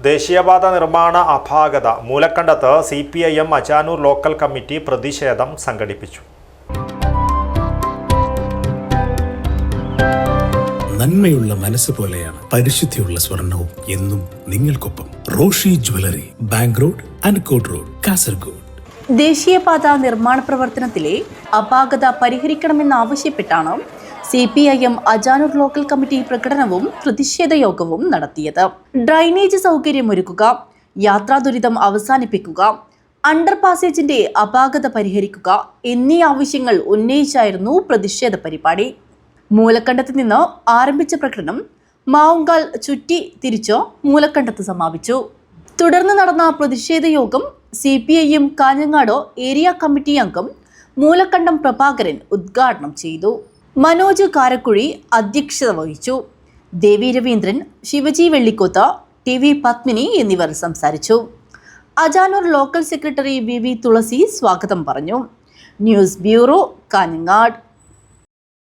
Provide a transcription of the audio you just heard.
ദേശീയപാത നിർമ്മാണ അപാകത മൂലക്കണ്ടത്ത് C P I M Ajanur local committee പ്രതിഷേധം സംഘടിപ്പിച്ചു. നന്മയുള്ള മനസ്സ് പോലെയാണ് പരിശുദ്ധിയുള്ള സ്വർണവും എന്നും നിങ്ങൾക്കൊപ്പം Roshi jewellery bank road Ankot road Kasaragod. ദേശീയപാത നിർമ്മാണ പ്രവർത്തനത്തിലെ അപാകത പരിഹരിക്കണമെന്നാവശ്യപ്പെട്ടാണ് C P I M Ajanur local committee പ്രകടനവും പ്രതിഷേധ യോഗവും നടത്തിയത്. ഡ്രൈനേജ് സൗകര്യമൊരുക്കുക യാത്രാ ദുരിതം അവസാനിപ്പിക്കുക അണ്ടർ പാസേജിന്റെ അപാകത പരിഹരിക്കുക എന്നീ ആവശ്യങ്ങൾ ഉന്നയിച്ചായിരുന്നു പ്രതിഷേധ പരിപാടി. മൂലക്കണ്ടത്ത് നിന്ന് ആരംഭിച്ച പ്രകടനം മാവുങ്കാൽ ചുറ്റി തിരിച്ചോ മൂലക്കണ്ടത്ത് സമാപിച്ചു. തുടർന്ന് നടന്ന പ്രതിഷേധ യോഗം സി പി ഐ എം കാഞ്ഞങ്ങാടോ ഏരിയ കമ്മിറ്റി അംഗം മൂലക്കണ്ടം പ്രഭാകരൻ ഉദ്ഘാടനം ചെയ്തു. മനോജ് കാരക്കുഴി അധ്യക്ഷത വഹിച്ചു. ദേവി രവീന്ദ്രൻ ശിവജി വെള്ളിക്കോത്ത ടി വി പത്മിനി എന്നിവർ സംസാരിച്ചു. Ajanur local secretary V V Thulasi സ്വാഗതം പറഞ്ഞു. News bureau Kanhangad.